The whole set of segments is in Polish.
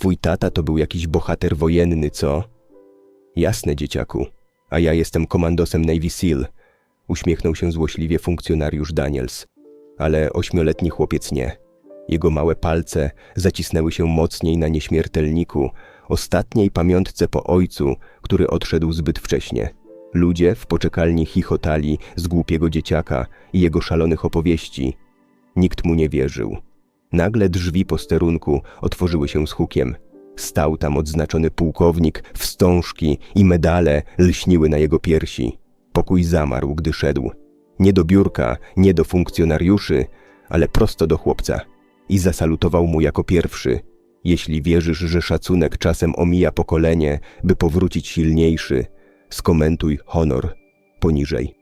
Twój tata to był jakiś bohater wojenny, co? Jasne, dzieciaku. A ja jestem komandosem Navy SEAL. Uśmiechnął się złośliwie funkcjonariusz Daniels. Ale ośmioletni chłopiec nie. Jego małe palce zacisnęły się mocniej na nieśmiertelniku, ostatniej pamiątce po ojcu, który odszedł zbyt wcześnie. Ludzie w poczekalni chichotali z głupiego dzieciaka i jego szalonych opowieści. Nikt mu nie wierzył. Nagle drzwi posterunku otworzyły się z hukiem. Stał tam odznaczony pułkownik, wstążki i medale lśniły na jego piersi. Pokój zamarł, gdy szedł. Nie do biurka, nie do funkcjonariuszy, ale prosto do chłopca. I zasalutował mu jako pierwszy. Jeśli wierzysz, że szacunek czasem omija pokolenie, by powrócić silniejszy, skomentuj honor poniżej.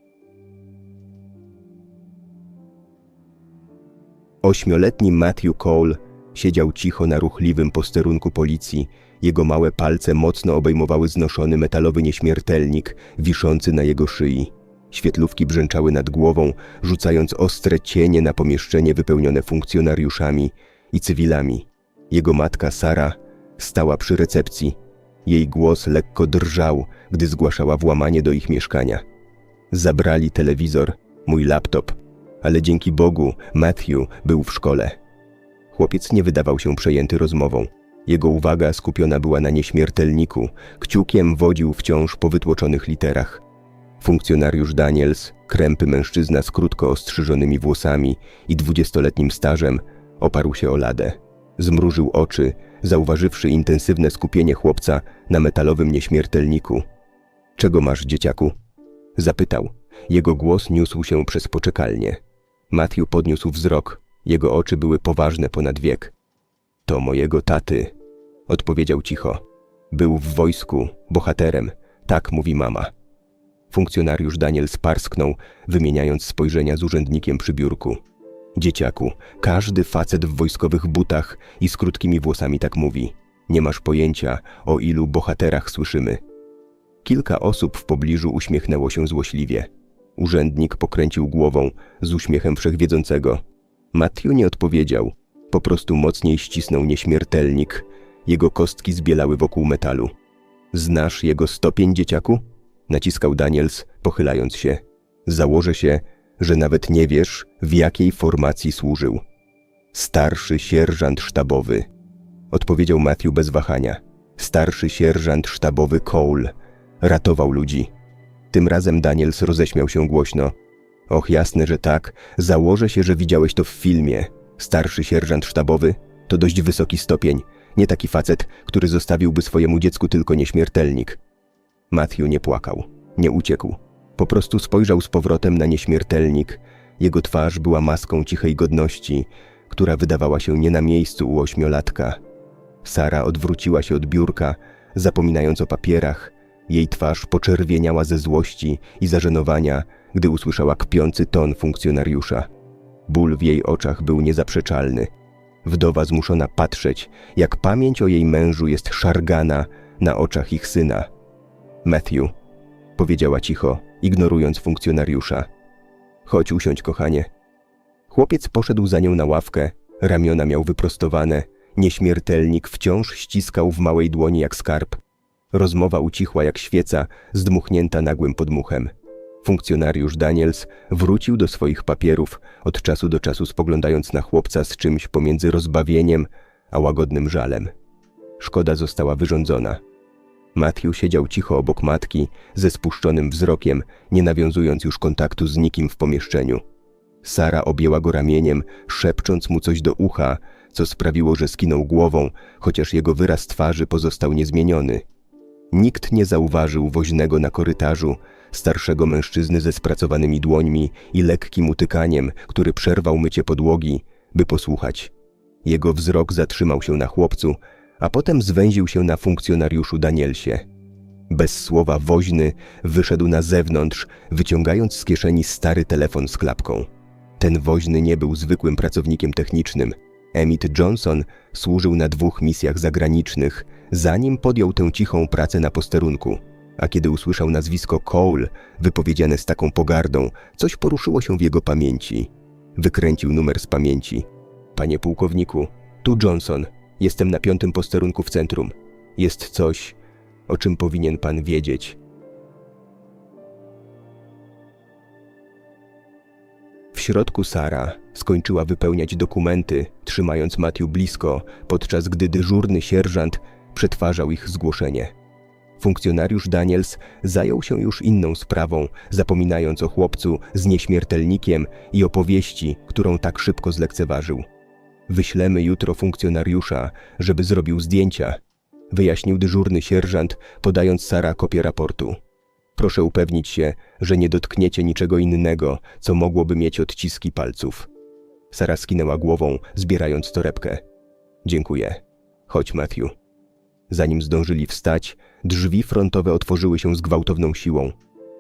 Ośmioletni Matthew Cole siedział cicho na ruchliwym posterunku policji. Jego małe palce mocno obejmowały znoszony metalowy nieśmiertelnik wiszący na jego szyi. Świetlówki brzęczały nad głową, rzucając ostre cienie na pomieszczenie wypełnione funkcjonariuszami i cywilami. Jego matka Sara stała przy recepcji. Jej głos lekko drżał, gdy zgłaszała włamanie do ich mieszkania. Zabrali telewizor, mój laptop, ale dzięki Bogu Matthew był w szkole. Chłopiec nie wydawał się przejęty rozmową. Jego uwaga skupiona była na nieśmiertelniku, kciukiem wodził wciąż po wytłoczonych literach. Funkcjonariusz Daniels, krępy mężczyzna z krótko ostrzyżonymi włosami i dwudziestoletnim stażem, oparł się o ladę. Zmrużył oczy, zauważywszy intensywne skupienie chłopca na metalowym nieśmiertelniku. Czego masz, dzieciaku? Zapytał. Jego głos niósł się przez poczekalnię. Matthew podniósł wzrok. Jego oczy były poważne ponad wiek. To mojego taty, odpowiedział cicho. Był w wojsku, bohaterem. Tak mówi mama. Funkcjonariusz Daniel sparsknął, wymieniając spojrzenia z urzędnikiem przy biurku. Dzieciaku, każdy facet w wojskowych butach i z krótkimi włosami tak mówi. Nie masz pojęcia, o ilu bohaterach słyszymy. Kilka osób w pobliżu uśmiechnęło się złośliwie. Urzędnik pokręcił głową z uśmiechem wszechwiedzącego. Matthew nie odpowiedział. Po prostu mocniej ścisnął nieśmiertelnik. Jego kostki zbielały wokół metalu. Znasz jego stopień, dzieciaku? Naciskał Daniels, pochylając się. Założę się, że nawet nie wiesz, w jakiej formacji służył. Starszy sierżant sztabowy. Odpowiedział Matthew bez wahania. Starszy sierżant sztabowy Cole. Ratował ludzi. Tym razem Daniels roześmiał się głośno. Och, jasne, że tak. Założę się, że widziałeś to w filmie. Starszy sierżant sztabowy to dość wysoki stopień. Nie taki facet, który zostawiłby swojemu dziecku tylko nieśmiertelnik. Matthew nie płakał, nie uciekł. Po prostu spojrzał z powrotem na nieśmiertelnik. Jego twarz była maską cichej godności, która wydawała się nie na miejscu u ośmiolatka. Sara odwróciła się od biurka, zapominając o papierach. Jej twarz poczerwieniała ze złości i zażenowania, gdy usłyszała kpiący ton funkcjonariusza. Ból w jej oczach był niezaprzeczalny. Wdowa zmuszona patrzeć, jak pamięć o jej mężu jest szargana na oczach ich syna. Matthew, powiedziała cicho, ignorując funkcjonariusza. Chodź usiądź, kochanie. Chłopiec poszedł za nią na ławkę, ramiona miał wyprostowane, nieśmiertelnik wciąż ściskał w małej dłoni jak skarb. Rozmowa ucichła jak świeca, zdmuchnięta nagłym podmuchem. Funkcjonariusz Daniels wrócił do swoich papierów, od czasu do czasu spoglądając na chłopca z czymś pomiędzy rozbawieniem a łagodnym żalem. Szkoda została wyrządzona. Matthew siedział cicho obok matki, ze spuszczonym wzrokiem, nie nawiązując już kontaktu z nikim w pomieszczeniu. Sara objęła go ramieniem, szepcząc mu coś do ucha, co sprawiło, że skinął głową, chociaż jego wyraz twarzy pozostał niezmieniony. Nikt nie zauważył woźnego na korytarzu, starszego mężczyzny ze spracowanymi dłońmi i lekkim utykaniem, który przerwał mycie podłogi, by posłuchać. Jego wzrok zatrzymał się na chłopcu, a potem zwęził się na funkcjonariuszu Danielsie. Bez słowa woźny wyszedł na zewnątrz, wyciągając z kieszeni stary telefon z klapką. Ten woźny nie był zwykłym pracownikiem technicznym. Emmett Johnson służył na dwóch misjach zagranicznych, zanim podjął tę cichą pracę na posterunku. A kiedy usłyszał nazwisko Cole, wypowiedziane z taką pogardą, coś poruszyło się w jego pamięci. Wykręcił numer z pamięci. Panie pułkowniku, tu Johnson, Jestem na piątym posterunku w centrum. Jest coś, o czym powinien pan wiedzieć. W środku Sara skończyła wypełniać dokumenty, trzymając Matthew blisko, podczas gdy dyżurny sierżant przetwarzał ich zgłoszenie. Funkcjonariusz Daniels zajął się już inną sprawą, zapominając o chłopcu z nieśmiertelnikiem i opowieści, którą tak szybko zlekceważył. Wyślemy jutro funkcjonariusza, żeby zrobił zdjęcia, wyjaśnił dyżurny sierżant, podając Sara kopię raportu. Proszę upewnić się, że nie dotkniecie niczego innego, co mogłoby mieć odciski palców. Sara skinęła głową, zbierając torebkę. Dziękuję. Chodź, Matthew. Zanim zdążyli wstać, drzwi frontowe otworzyły się z gwałtowną siłą.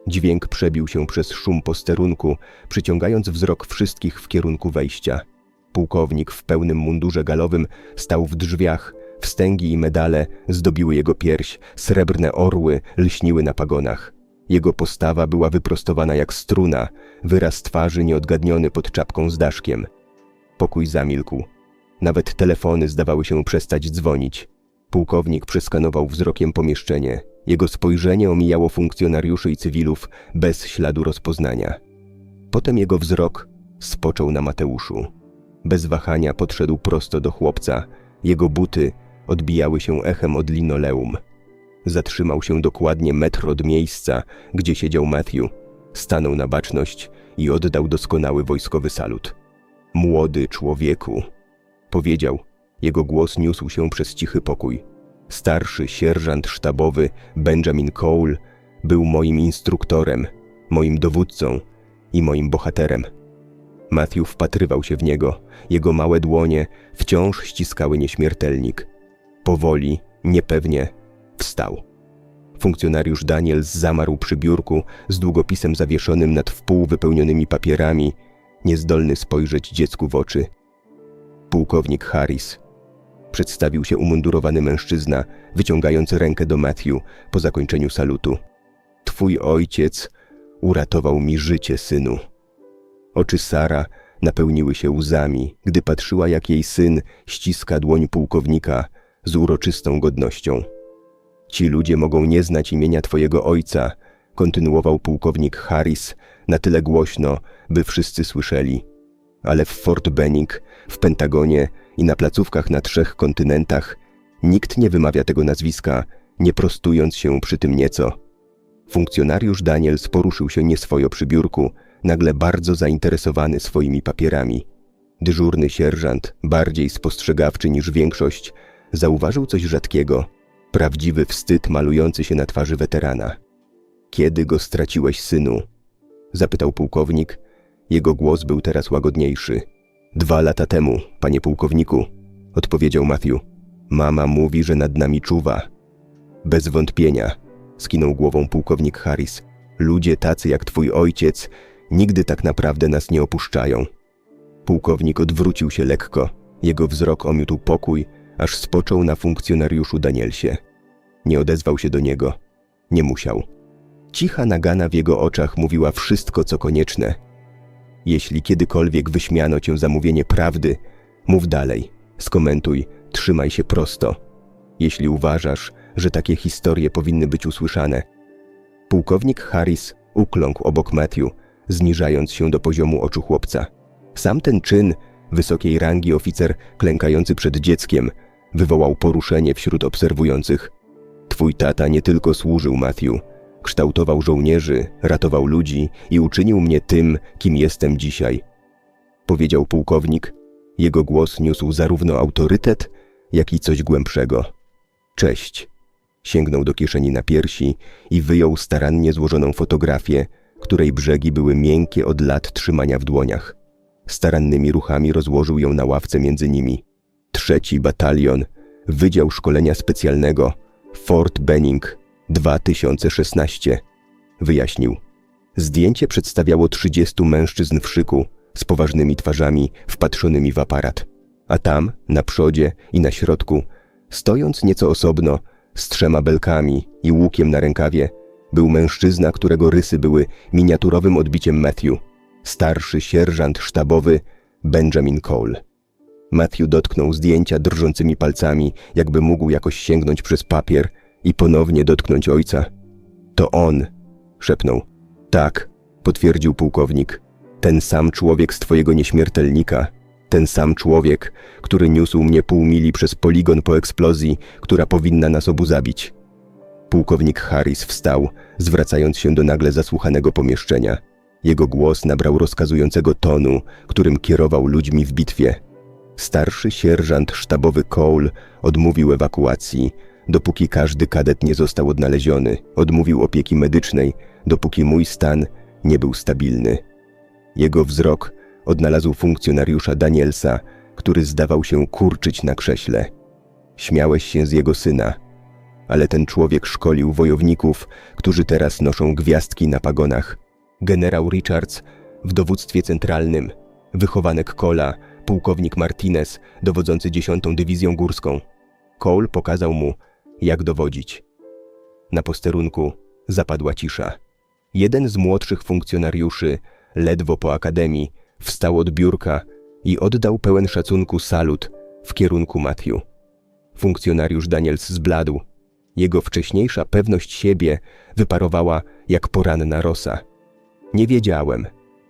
Dźwięk przebił się przez szum posterunku, przyciągając wzrok wszystkich w kierunku wejścia. Pułkownik w pełnym mundurze galowym stał w drzwiach, wstęgi i medale zdobiły jego pierś, srebrne orły lśniły na pagonach. Jego postawa była wyprostowana jak struna, wyraz twarzy nieodgadniony pod czapką z daszkiem. Pokój zamilkł. Nawet telefony zdawały się przestać dzwonić. Pułkownik przeskanował wzrokiem pomieszczenie. Jego spojrzenie omijało funkcjonariuszy i cywilów bez śladu rozpoznania. Potem jego wzrok spoczął na Mateuszu. Bez wahania podszedł prosto do chłopca. Jego buty odbijały się echem od linoleum. Zatrzymał się dokładnie metr od miejsca, gdzie siedział Matthew. Stanął na baczność i oddał doskonały wojskowy salut. Młody człowieku, powiedział. Jego głos niósł się przez cichy pokój. Starszy sierżant sztabowy Benjamin Cole był moim instruktorem, moim dowódcą i moim bohaterem. Matthew wpatrywał się w niego. Jego małe dłonie wciąż ściskały nieśmiertelnik. Powoli, niepewnie, wstał. Funkcjonariusz Daniels zamarł przy biurku z długopisem zawieszonym nad wpół wypełnionymi papierami, niezdolny spojrzeć dziecku w oczy. Pułkownik Harris. Przedstawił się umundurowany mężczyzna, wyciągając rękę do Matthew po zakończeniu salutu. Twój ojciec uratował mi życie, synu. Oczy Sara napełniły się łzami, gdy patrzyła, jak jej syn ściska dłoń pułkownika z uroczystą godnością. Ci ludzie mogą nie znać imienia twojego ojca, kontynuował pułkownik Harris na tyle głośno, by wszyscy słyszeli. Ale w Fort Benning, w Pentagonie i na placówkach na trzech kontynentach nikt nie wymawia tego nazwiska, nie prostując się przy tym nieco. Funkcjonariusz Daniels poruszył się nieswojo przy biurku, nagle bardzo zainteresowany swoimi papierami. Dyżurny sierżant, bardziej spostrzegawczy niż większość, zauważył coś rzadkiego, prawdziwy wstyd malujący się na twarzy weterana. Kiedy go straciłeś, synu? zapytał pułkownik. Jego głos był teraz łagodniejszy. Dwa lata temu, panie pułkowniku, odpowiedział Matthew. Mama mówi, że nad nami czuwa. Bez wątpienia, skinął głową pułkownik Harris. Ludzie tacy jak twój ojciec nigdy tak naprawdę nas nie opuszczają. Pułkownik odwrócił się lekko. Jego wzrok omiótł pokój, aż spoczął na funkcjonariuszu Danielsie. Nie odezwał się do niego. Nie musiał. Cicha nagana w jego oczach mówiła wszystko, co konieczne. Jeśli kiedykolwiek wyśmiano cię za mówienie prawdy, mów dalej, skomentuj, trzymaj się prosto. Jeśli uważasz, że takie historie powinny być usłyszane. Pułkownik Harris ukląkł obok Matthew, zniżając się do poziomu oczu chłopca. Sam ten czyn, wysokiej rangi oficer klękający przed dzieckiem, wywołał poruszenie wśród obserwujących. Twój tata nie tylko służył Matthew, kształtował żołnierzy, ratował ludzi i uczynił mnie tym, kim jestem dzisiaj. Powiedział pułkownik. Jego głos niósł zarówno autorytet, jak i coś głębszego. Cześć. Sięgnął do kieszeni na piersi i wyjął starannie złożoną fotografię, której brzegi były miękkie od lat trzymania w dłoniach. Starannymi ruchami rozłożył ją na ławce między nimi. Trzeci batalion, Wydział Szkolenia Specjalnego, Fort Benning, 2016, wyjaśnił. Zdjęcie przedstawiało 30 mężczyzn w szyku, z poważnymi twarzami, wpatrzonymi w aparat. A tam, na przodzie i na środku, stojąc nieco osobno, z trzema belkami i łukiem na rękawie, był mężczyzna, którego rysy były miniaturowym odbiciem Matthew, starszy sierżant sztabowy Benjamin Cole. Matthew dotknął zdjęcia drżącymi palcami, jakby mógł jakoś sięgnąć przez papier i ponownie dotknąć ojca. To on, szepnął. Tak, potwierdził pułkownik. Ten sam człowiek z twojego nieśmiertelnika. Ten sam człowiek, który niósł mnie pół mili przez poligon po eksplozji, która powinna nas obu zabić. Pułkownik Harris wstał, zwracając się do nagle zasłuchanego pomieszczenia. Jego głos nabrał rozkazującego tonu, którym kierował ludźmi w bitwie. Starszy sierżant sztabowy Cole odmówił ewakuacji, dopóki każdy kadet nie został odnaleziony, odmówił opieki medycznej, dopóki mój stan nie był stabilny. Jego wzrok odnalazł funkcjonariusza Danielsa, który zdawał się kurczyć na krześle. Śmiałeś się z jego syna, ale ten człowiek szkolił wojowników, którzy teraz noszą gwiazdki na pagonach. Generał Richards w dowództwie centralnym, wychowanek Cola, pułkownik Martinez, dowodzący 10. Dywizją Górską. Cole pokazał mu, jak dowodzić. Na posterunku zapadła cisza. Jeden z młodszych funkcjonariuszy, ledwo po akademii, wstał od biurka i oddał pełen szacunku salut w kierunku Matthew. Funkcjonariusz Daniels zbladł. Jego wcześniejsza pewność siebie wyparowała jak poranna rosa. Nie wiedziałem,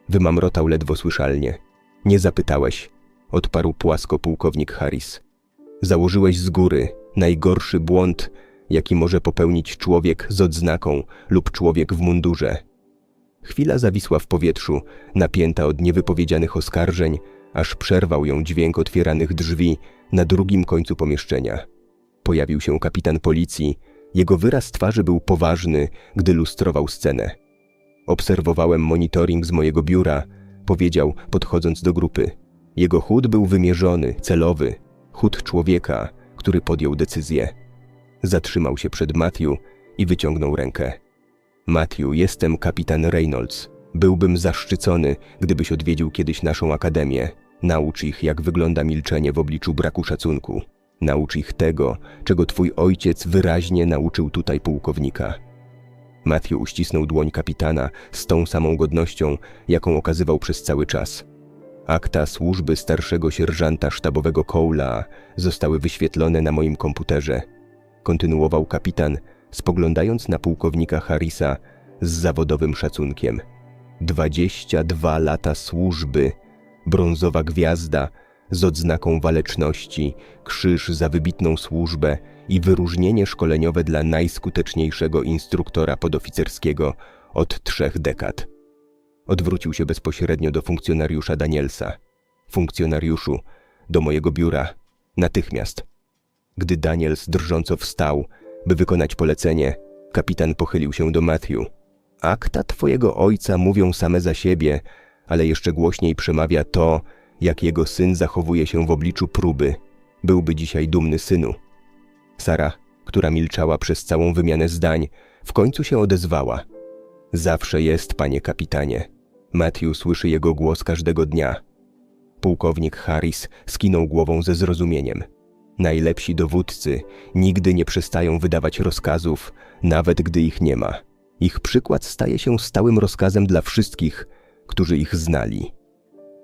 wymamrotał ledwo słyszalnie. Nie zapytałeś, odparł płasko pułkownik Harris. Założyłeś z góry najgorszy błąd, jaki może popełnić człowiek z odznaką lub człowiek w mundurze. Chwila zawisła w powietrzu, napięta od niewypowiedzianych oskarżeń, aż przerwał ją dźwięk otwieranych drzwi na drugim końcu pomieszczenia. Pojawił się kapitan policji. Jego wyraz twarzy był poważny, gdy lustrował scenę. Obserwowałem monitoring z mojego biura, powiedział, podchodząc do grupy. Jego chód był wymierzony, celowy. Chód człowieka, który podjął decyzję. Zatrzymał się przed Matthew i wyciągnął rękę. Matthew, jestem kapitan Reynolds. Byłbym zaszczycony, gdybyś odwiedził kiedyś naszą akademię. Naucz ich, jak wygląda milczenie w obliczu braku szacunku. Naucz ich tego, czego twój ojciec wyraźnie nauczył tutaj pułkownika. Matthew uścisnął dłoń kapitana z tą samą godnością, jaką okazywał przez cały czas. Akta służby starszego sierżanta sztabowego Cola zostały wyświetlone na moim komputerze. Kontynuował kapitan, spoglądając na pułkownika Harrisa z zawodowym szacunkiem. 22 lata służby, brązowa gwiazda z odznaką waleczności, krzyż za wybitną służbę i wyróżnienie szkoleniowe dla najskuteczniejszego instruktora podoficerskiego od trzech dekad. Odwrócił się bezpośrednio do funkcjonariusza Danielsa. Funkcjonariuszu, do mojego biura, natychmiast. Gdy Daniels drżąco wstał, by wykonać polecenie, kapitan pochylił się do Matthew. Akta twojego ojca mówią same za siebie, ale jeszcze głośniej przemawia to, jak jego syn zachowuje się w obliczu próby. Byłby dzisiaj dumny synu. Sara, która milczała przez całą wymianę zdań, w końcu się odezwała. Zawsze jest, panie kapitanie. Matthew słyszy jego głos każdego dnia. Pułkownik Harris skinął głową ze zrozumieniem. Najlepsi dowódcy nigdy nie przestają wydawać rozkazów, nawet gdy ich nie ma. Ich przykład staje się stałym rozkazem dla wszystkich, którzy ich znali.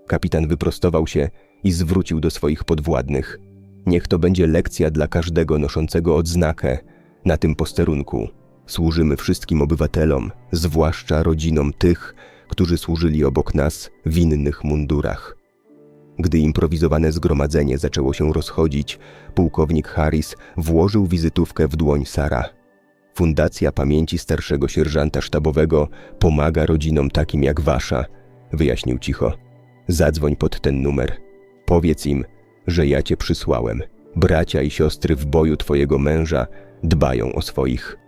Kapitan wyprostował się i zwrócił do swoich podwładnych. Niech to będzie lekcja dla każdego noszącego odznakę na tym posterunku. Służymy wszystkim obywatelom, zwłaszcza rodzinom tych, którzy służyli obok nas w innych mundurach. Gdy improwizowane zgromadzenie zaczęło się rozchodzić, pułkownik Harris włożył wizytówkę w dłoń Sara. Fundacja Pamięci Starszego Sierżanta Sztabowego pomaga rodzinom takim jak wasza, wyjaśnił cicho. Zadzwoń pod ten numer. Powiedz im, że ja cię przysłałem. Bracia i siostry w boju twojego męża dbają o swoich.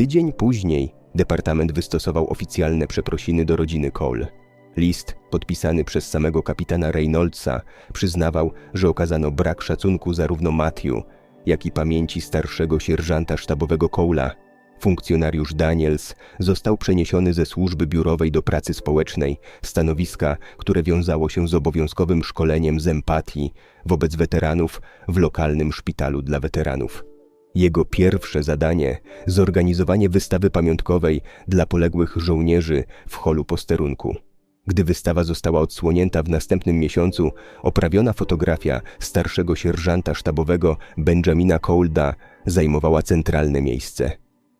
Tydzień później departament wystosował oficjalne przeprosiny do rodziny Cole. List, podpisany przez samego kapitana Reynoldsa, przyznawał, że okazano brak szacunku zarówno Matthew, jak i pamięci starszego sierżanta sztabowego Cole'a. Funkcjonariusz Daniels został przeniesiony ze służby biurowej do pracy społecznej, stanowiska, które wiązało się z obowiązkowym szkoleniem z empatii wobec weteranów w lokalnym szpitalu dla weteranów. Jego pierwsze zadanie zorganizowanie wystawy pamiątkowej dla poległych żołnierzy w holu posterunku. Gdy wystawa została odsłonięta w następnym miesiącu, oprawiona fotografia starszego sierżanta sztabowego Benjamina Colda zajmowała centralne miejsce.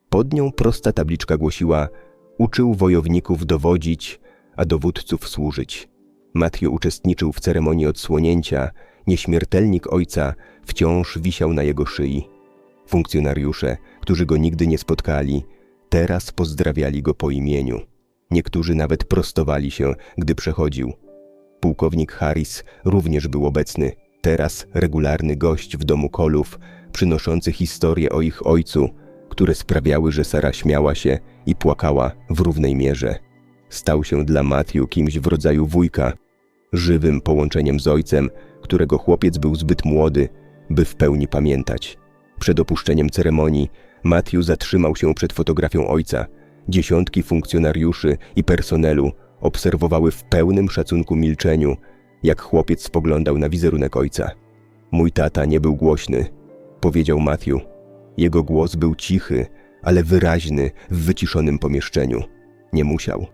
Pod nią prosta tabliczka głosiła: Uczył wojowników dowodzić, a dowódców służyć. Matthew uczestniczył w ceremonii odsłonięcia, nieśmiertelnik ojca wciąż wisiał na jego szyi. Funkcjonariusze, którzy go nigdy nie spotkali, teraz pozdrawiali go po imieniu. Niektórzy nawet prostowali się, gdy przechodził. Pułkownik Harris również był obecny, teraz regularny gość w domu Kolów, przynoszący historie o ich ojcu, które sprawiały, że Sara śmiała się i płakała w równej mierze. Stał się dla Matthew kimś w rodzaju wujka, żywym połączeniem z ojcem, którego chłopiec był zbyt młody, by w pełni pamiętać. Przed opuszczeniem ceremonii Matthew zatrzymał się przed fotografią ojca. Dziesiątki funkcjonariuszy i personelu obserwowały w pełnym szacunku milczeniu, jak chłopiec spoglądał na wizerunek ojca. Mój tata nie był głośny, powiedział Matthew. Jego głos był cichy, ale wyraźny w wyciszonym pomieszczeniu. Nie musiał.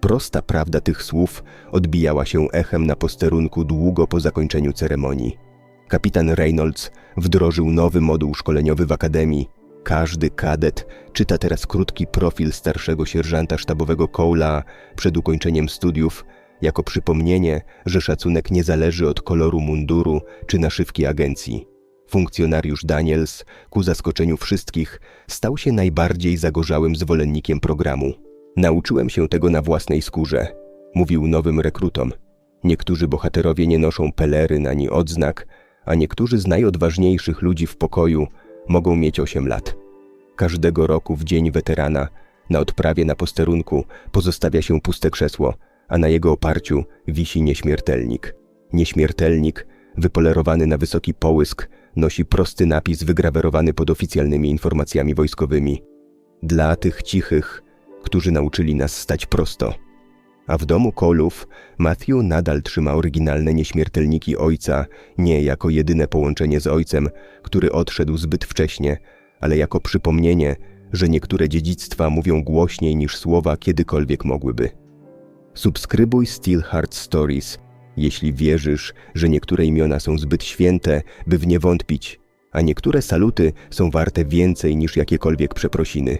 Prosta prawda tych słów odbijała się echem na posterunku długo po zakończeniu ceremonii. Kapitan Reynolds wdrożył nowy moduł szkoleniowy w akademii. Każdy kadet czyta teraz krótki profil starszego sierżanta sztabowego Cole'a przed ukończeniem studiów, jako przypomnienie, że szacunek nie zależy od koloru munduru czy naszywki agencji. Funkcjonariusz Daniels, ku zaskoczeniu wszystkich, stał się najbardziej zagorzałym zwolennikiem programu. Nauczyłem się tego na własnej skórze, mówił nowym rekrutom. Niektórzy bohaterowie nie noszą peleryn ani odznak, a niektórzy z najodważniejszych ludzi w pokoju mogą mieć 8 lat. Każdego roku w Dzień Weterana na odprawie na posterunku pozostawia się puste krzesło, a na jego oparciu wisi nieśmiertelnik. Nieśmiertelnik, wypolerowany na wysoki połysk, nosi prosty napis wygrawerowany pod oficjalnymi informacjami wojskowymi. Dla tych cichych, którzy nauczyli nas stać prosto. A w domu Kolów Matthew nadal trzyma oryginalne nieśmiertelniki ojca, nie jako jedyne połączenie z ojcem, który odszedł zbyt wcześnie, ale jako przypomnienie, że niektóre dziedzictwa mówią głośniej niż słowa kiedykolwiek mogłyby. Subskrybuj Steelheart Stories, jeśli wierzysz, że niektóre imiona są zbyt święte, by w nie wątpić, a niektóre saluty są warte więcej niż jakiekolwiek przeprosiny.